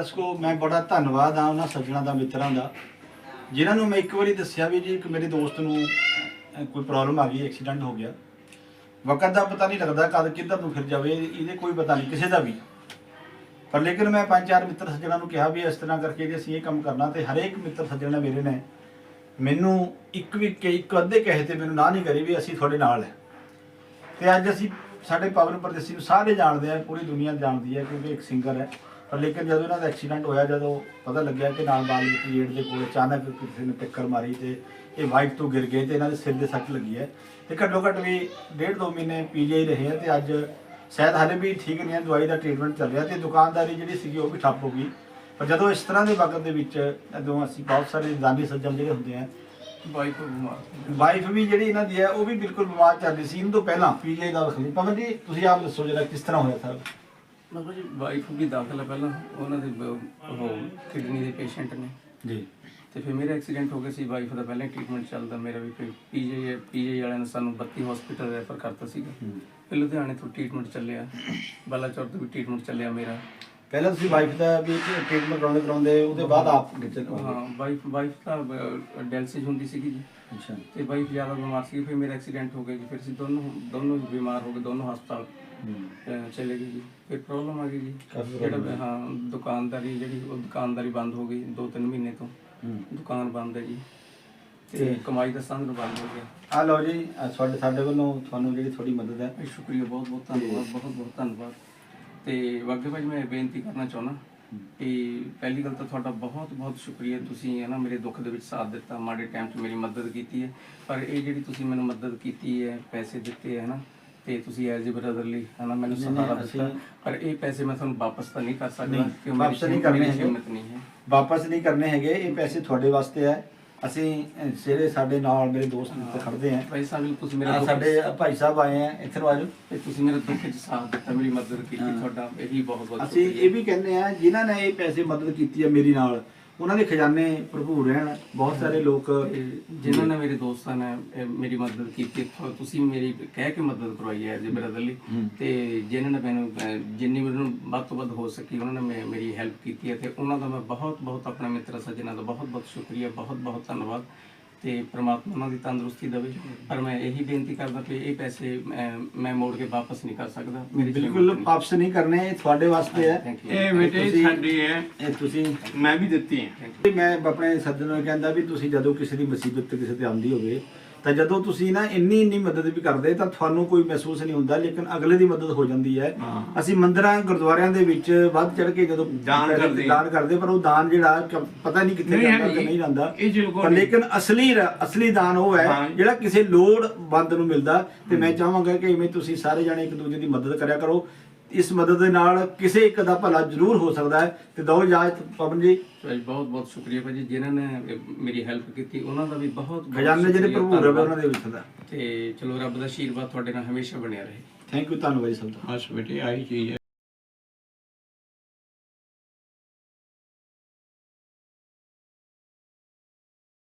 ਦੱਸੋ, ਮੈਂ ਬੜਾ ਧੰਨਵਾਦ ਆ ਉਹਨਾਂ ਸੱਜਣਾ ਦਾ, ਮਿੱਤਰਾਂ ਦਾ। ਜਿਨ੍ਹਾਂ ਨੂੰ ਮੈਂ ਇੱਕ ਵਾਰੀ ਦੱਸਿਆ ਵੀ ਜੀ, ਇੱਕ ਮੇਰੇ ਦੋਸਤ ਨੂੰ ਕੋਈ ਪ੍ਰੋਬਲਮ ਆ ਗਈ ਐਕਸੀਡੈਂਟ ਹੋ ਗਿਆ। ਵਕਤ ਦਾ ਪਤਾ ਨਹੀਂ ਲੱਗਦਾ ਕਦ ਕਿੱਧਰ ਨੂੰ ਫਿਰ ਜਾਵੇ, ਇਹਦੇ ਕੋਈ ਪਤਾ ਨਹੀਂ, ਕਿਸੇ ਦਾ ਵੀ। ਪਰ ਲੇਕਿਨ ਮੈਂ ਪੰਜ ਚਾਰ ਮਿੱਤਰ ਸੱਜਣਾ ਨੂੰ ਕਿਹਾ ਵੀ ਇਸ ਤਰ੍ਹਾਂ ਕਰਕੇ ਜੇ ਅਸੀਂ ਇਹ ਕੰਮ ਕਰਨਾ, ਤੇ ਹਰੇਕ ਮਿੱਤਰ ਸੱਜਣਾ ਮੇਰੇ ਨੇ ਮੈਨੂੰ ਇੱਕ ਵੀ ਇੱਕ ਅੱਧੇ ਕਹੇ ਤੇ ਮੈਨੂੰ ਨਾ ਨਹੀਂ ਕਰੀ ਵੀ ਅਸੀਂ ਤੁਹਾਡੇ ਨਾਲ ਹੈ। ਤੇ ਅੱਜ ਅਸੀਂ ਸਾਡੇ ਪਵਨ ਪ੍ਰਦੇਸੀ ਨੂੰ ਸਾਰੇ ਜਾਣਦੇ ਆ, ਪੂਰੀ ਦੁਨੀਆ ਜਾਣਦੀ ਹੈ ਕਿਉਂਕਿ ਇੱਕ ਸਿੰਗਰ ਹੈ। ਪਰ ਲੇਕਿਨ ਜਦੋਂ ਇਹਨਾਂ ਦਾ ਐਕਸੀਡੈਂਟ ਹੋਇਆ ਜਦੋਂ ਪਤਾ ਲੱਗਿਆ ਕਿ ਨਾਲ ਬਾਲ ਵਿੱਚ ਗੇਟ ਦੇ ਕੋਲ ਅਚਾਨਕ ਕਿਸੇ ਨੇ ਟੱਕਰ ਮਾਰੀ ਤੇ ਇਹ ਬਾਈਕ ਤੋਂ ਗਿਰ ਗਏ ਤੇ ਇਹਨਾਂ ਦੇ ਸਿਰ ਦੇ ਸੱਟ ਲੱਗੀ ਹੈ। ਤੇ ਘੱਟੋ ਘੱਟ ਵੀ ਡੇਢ ਦੋ ਮਹੀਨੇ ਪੀਜੀਆਈ ਰਹੇ ਆ ਤੇ ਅੱਜ ਸ਼ਾਇਦ ਹਾਲੇ ਵੀ ਠੀਕ ਨਹੀਂ ਹੈ ਦਵਾਈ ਦਾ ਟ੍ਰੀਟਮੈਂਟ ਚੱਲ ਰਿਹਾ ਤੇ ਦੁਕਾਨਦਾਰੀ ਜਿਹੜੀ ਸੀਗੀ ਉਹ ਵੀ ਠੱਪ ਹੋ ਗਈ। ਪਰ ਜਦੋਂ ਇਸ ਤਰ੍ਹਾਂ ਦੇ ਵਕਤ ਦੇ ਵਿੱਚ ਜਦੋਂ ਅਸੀਂ ਬਹੁਤ ਸਾਰੇ ਦਾਨੀ ਸੱਜਣ ਜਿਹੜੇ ਹੁੰਦੇ ਆ ਬਿਮਾਰ ਵਾਈਫ ਵੀ ਜਿਹੜੀ ਇਹਨਾਂ ਦੀ ਹੈ ਉਹ ਵੀ ਬਿਲਕੁਲ ਬਿਮਾਰ ਚੱਲ ਰਹੀ ਸੀ। ਇਹਨਾਂ ਤੋਂ ਪਹਿਲਾਂ ਪੀਜੀਆਈ ਦਾ ਵਖਲੀ ਪਵਨ ਜੀ ਤੁਸੀਂ ਆਪ ਦੱਸੋ ਜਰਾ ਕਿਸ ਤਰ੍ਹਾਂ ਹੋਇਆ ਸਰ। ਮਤਲਬ ਜੀ ਵਾਈਫ ਵੀ ਦਾਖਲ ਹੈ ਪਹਿਲਾਂ ਉਹਨਾਂ ਦੇ ਬ- ਉਹ ਕਿਡਨੀ ਦੇ ਪੇਸ਼ੈਂਟ ਨੇ। ਜੀ। ਤੇ ਫਿਰ ਮੇਰਾ ਐਕਸੀਡੈਂਟ ਹੋ ਗਿਆ ਸੀ ਵਾਈਫ ਦਾ ਪਹਿਲਾਂ ਟ੍ਰੀਟਮੈਂਟ ਚੱਲਦਾ ਮੇਰਾ ਵੀ ਫਿਰ ਪੀਜੀ ਪੀਜੀ ਵਾਲਿਆਂ ਨੇ ਸਾਨੂੰ 32 ਹਸਪੀਟਲ ਰੈਫਰ ਕਰਤਾ ਸੀਗਾ। ਫਿਰ ਲੁਧਿਆਣੇ ਤੋਂ ਟ੍ਰੀਟਮੈਂਟ ਚੱਲਿਆ ਬਾਲਾਚੌਰ ਤੋਂ ਵੀ ਟ੍ਰੀਟਮੈਂਟ ਚੱਲਿਆ ਮੇਰਾ। ਪਹਿਲਾਂ ਤੁਸੀਂ ਵਾਈਫ ਦਾ ਵੀ ਟ੍ਰੀਟਮੈਂਟ ਕਰਾਉਂਦੇ ਕਰਾਉਂਦੇ ਉਹਦੇ ਬਾਅਦ ਆਪ ਗਿੱਜਨ ਹਾਂ ਵਾਈਫ ਵਾਈਫ ਤਾਂ ਡੈਲਸਿਸ ਹੁੰਦੀ ਸੀਗੀ ਜੀ। ਅੱਛਾ। ਤੇ ਵਾਈਫ ਜ਼ਿਆਦਾ ਬਿਮਾਰ ਸੀ ਫਿਰ ਮੇਰਾ ਐਕਸੀਡੈਂਟ ਹੋ ਗਿਆ ਜੀ ਫਿਰ ਅਸੀਂ ਦੋਨੋਂ ਦੋਨੋਂ ਬਿਮਾਰ ਹੋ ਗਏ ਦੋਨੋਂ ਹਸਪਤਾਲ ਚਲੇ ਗਏ ਜੀ। ਫਿਰ ਪ੍ਰੋਬਲਮ ਆ ਗਈ ਜੀ। ਜਿਹੜਾ ਹਾਂ ਦੁਕਾਨਦਾਰੀ ਜਿਹੜੀ ਉਹ ਦੁਕਾਨਦਾਰੀ ਬੰਦ ਹੋ ਗਈ 2-3 ਮਹੀਨੇ ਤੋਂ। ਦੁਕਾਨ ਬੰਦ ਹੈ ਜੀ। ਤੇ ਕਮਾਈ ਦਾ ਸਾਧਨ ਬੰਦ ਹੋ ਗਿਆ। ਆ ਲਓ ਜੀ ਤੁਹਾਡੇ ਸਾਡੇ ਵੱਲੋਂ ਤੁਹਾਨੂੰ ਜਿਹੜੀ ਥੋੜੀ ਮਦਦ ਹੈ। ਸ਼ੁਕਰੀਆ ਬਹੁਤ ਬਹੁਤ ਧੰਨਵਾਦ ਬਹੁਤ ਬਹੁਤ ਧੰਨਵਾਦ। ਤੇ ਵਾਗੇ ਭਾਈ ਮੈਂ ਬੇਨਤੀ ਕਰਨਾ ਚਾਹੁੰਦਾ ਕਿ ਪਹਿਲੀ ਗੱਲ ਤਾਂ ਤੁਹਾਡਾ ਬਹੁਤ ਬਹੁਤ ਸ਼ੁਕਰੀਆ। ਤੁਸੀਂ ਹੈ ਨਾ ਮੇਰੇ ਦੁੱਖ ਦੇ ਵਿੱਚ ਸਾਥ ਦਿੱਤਾ ਮਾੜੇ ਟਾਈਮ 'ਚ ਮੇਰੀ ਮਦਦ ਕੀਤੀ ਹੈ। ਪਰ ਇਹ ਜਿਹੜੀ ਤੁਸੀਂ ਮੈਨੂੰ ਮਦਦ ਕੀਤੀ ਹੈ ਪੈਸੇ ਦਿੱਤੇ ਹੈ ਨਾ ਤੇ ਤੁਸੀਂ ਐਜ਼ ਅ ਬ੍ਰਦਰਲੀ ਹੈ ਨਾ ਮੈਨੂੰ ਸਹਾਰਾ ਦਿੱਤਾ। ਪਰ ਇਹ ਪੈਸੇ ਮੈਂ ਤੁਹਾਨੂੰ ਵਾਪਸ ਤਾਂ ਨਹੀਂ ਕਰ ਸਕਦਾ ਕਿਉਂਕਿ ਵਾਪਸ ਨਹੀਂ ਕਰਨੇ ਹੈਗੇ। ਹਿੰਮਤ ਨਹੀਂ ਹੈ। ਵਾਪਸ ਨਹੀਂ ਕਰਨੇ ਹੈਗੇ। ਇਹ ਪੈਸੇ ਤੁਹਾਡੇ ਵਾਸਤੇ ਹੈ। ਅਸੀਂ ਜਿਹੜੇ ਸਾਡੇ ਨਾਲ ਮੇਰੇ ਦੋਸਤ ਮਿੱਤਰ ਖੜਦੇ ਆ ਭਾਈ ਸਾਹਿਬ ਤੁਸੀਂ ਮੇਰਾ ਸਾਡੇ ਭਾਈ ਸਾਹਿਬ ਆਏ ਆ ਇੱਥੇ ਆਜੋ ਤੇ ਤੁਸੀਂ ਮੇਰੇ ਦੁੱਖ 'ਚ ਸਾਥ ਦਿੱਤਾ ਮੇਰੀ ਮਦਦ ਕੀਤੀ। ਤੁਹਾਡਾ ਇਹੀ ਬਹੁਤ ਬਹੁਤ ਅਸੀਂ। ਇਹ ਵੀ ਕਹਿੰਦੇ ਆ ਜਿਨ੍ਹਾਂ ਨੇ ਇਹ ਪੈਸੇ ਮਦਦ ਕੀਤੀ ਹੈ ਮੇਰੀ ਨਾਲ ਉਹਨਾਂ ਦੇ ਖਜ਼ਾਨੇ ਭਰਪੂਰ ਰਹਿਣ। ਬਹੁਤ ਸਾਰੇ ਲੋਕ ਜਿਨ੍ਹਾਂ ਨੇ ਮੇਰੇ ਦੋਸਤਾਂ ਨੇ ਇਹ ਮੇਰੀ ਮਦਦ ਕੀਤੀ। ਤੁਸੀਂ ਮੇਰੀ ਕਹਿ ਕੇ ਮਦਦ ਕਰਵਾਈ ਹੈ ਜੀ ਬ੍ਰਦਰਲੀ ਹੂੰ। ਤੇ ਜਿਨ੍ਹਾਂ ਨੇ ਮੈਨੂੰ ਜਿੰਨੀ ਮੈਨੂੰ ਵੱਧ ਤੋਂ ਵੱਧ ਹੋ ਸਕੀ ਉਹਨਾਂ ਨੇ ਮੇਰੀ ਹੈਲਪ ਕੀਤੀ ਹੈ। ਤੇ ਉਹਨਾਂ ਦਾ ਮੈਂ ਬਹੁਤ ਬਹੁਤ ਆਪਣੇ ਮਿੱਤਰ ਸੱਜਣਾ ਦਾ ਬਹੁਤ ਬਹੁਤ ਸ਼ੁਕਰੀਆ ਬਹੁਤ ਬਹੁਤ ਧੰਨਵਾਦ। ਤੇ ਪ੍ਰਮਾਤਮਾ ਉਹਨਾਂ ਦੀ ਤੰਦਰੁਸਤੀ ਦੇਵੇ। ਪਰ ਮੈਂ ਇਹੀ ਬੇਨਤੀ ਕਰਦਾ ਕਿ ਇਹ ਪੈਸੇ ਮੈਂ ਮੋੜ ਕੇ ਵਾਪਸ ਨਹੀਂ ਕਰ ਸਕਦਾ। ਮੇਰੀ ਬਿਲਕੁਲ ਵਾਪਸ ਨਹੀਂ ਕਰਨੇ ਇਹ ਤੁਹਾਡੇ ਵਾਸਤੇ ਹੈ। ਇਹ ਬੇਟੇ ਤੁਸੀਂ- ਸਾਡੀ ਹੈ। ਇਹ ਤੁਸੀਂ ਮੈਂ ਵੀ ਦਿੱਤੀ ਹੈ। ਮੈਂ ਆਪਣੇ ਸੱਜਣ ਨੂੰ ਕਹਿੰਦਾ ਵੀ ਤੁਸੀਂ ਜਦੋਂ ਕਿਸੇ ਦੀ ਮੁਸੀਬਤ ਕਿਸੇ ਤੇ ਆਉਂਦੀ ਹੋਵੇ ਤਾਂ ਜਦੋਂ ਤੁਸੀਂ ਨਾ ਇੰਨੀ ਇੰਨੀ ਮਦਦ ਵੀ ਕਰਦੇ ਤਾਂ ਤੁਹਾਨੂੰ ਕੋਈ ਮਹਿਸੂਸ ਨਹੀਂ ਹੁੰਦਾ ਲੇਕਿਨ ਅਗਲੇ ਦੀ ਮਦਦ ਹੋ ਜਾਂਦੀ ਹੈ। ਅਸੀਂ ਮੰਦਰਾਂ ਗੁਰਦੁਆਰਿਆਂ ਦੇ ਵਿੱਚ ਵੱਧ ਚੜ ਕੇ ਜਦੋਂ ਦਾਨ ਕਰਦੇ। ਦਾਨ ਕਰਦੇ ਪਰ ਉਹ ਦਾਨ ਜਿਹੜਾ ਕ- ਪਤਾ ਨਹੀਂ ਕਿੱਥੇ ਜਾਂਦਾ ਕਿ ਨਹੀਂ ਜਾਂਦਾ ਇਹ ਪਰ। ਲੇਕਿਨ ਅਸਲੀ ਰ- ਅਸਲੀ ਦਾਨ ਉਹ ਹੈ ਹਾਂ। ਜਿਹੜਾ ਕਿਸੇ ਲੋੜਵੰਦ ਨੂੰ ਮਿਲਦਾ ਤੇ ਮੈਂ ਚਾਹਾਂਗਾ ਕਿ ਇਵੇਂ ਤੁਸੀਂ ਸਾਰੇ ਜਣੇ ਇੱਕ ਦੂਜੇ ਦੀ ਮਦਦ ਕਰਿਆ ਕਰੋ ਇਸ ਮਦਦ ਦੇ ਨਾਲ ਕਿਸੇ ਇੱਕ ਦਾ ਭਲਾ ਜ਼ਰੂਰ ਹੋ ਸਕਦਾ ਹੈ। ਤੇ ਦੋ ਇਜਾਜ਼ਤ ਪਵਨ ਜੀ। ਭਾਈ ਬਹੁਤ ਬਹੁਤ ਸ਼ੁਕਰੀਆ ਭਾਜੀ ਜਿਨ੍ਹਾਂ ਨੇ ਮੇਰੀ ਹੈਲਪ ਕੀਤੀ ਉਹਨਾਂ ਦਾ ਵੀ ਬਹੁਤ ਖਜ਼ਾਨੇ ਜਿਹੜੇ ਭਰਪੂਰ ਹੋਵੇ ਉਹਨਾਂ। ਦੇ ਵਿੱਚ ਦਾ ਤੇ ਚਲੋ ਰੱਬ ਦਾ ਆਸ਼ੀਰਵਾਦ ਤੁਹਾਡੇ ਨਾਲ ਹਮੇਸ਼ਾ ਬਣਿਆ ਰਹੇ। ਥੈਂਕ ਯੂ ਧੰਨਵਾਦ ਜੀ ਸਭ ਦਾ। ਬਸ ਬੇਟੇ ਆਹੀ ਚੀਜ਼ ਹੈ।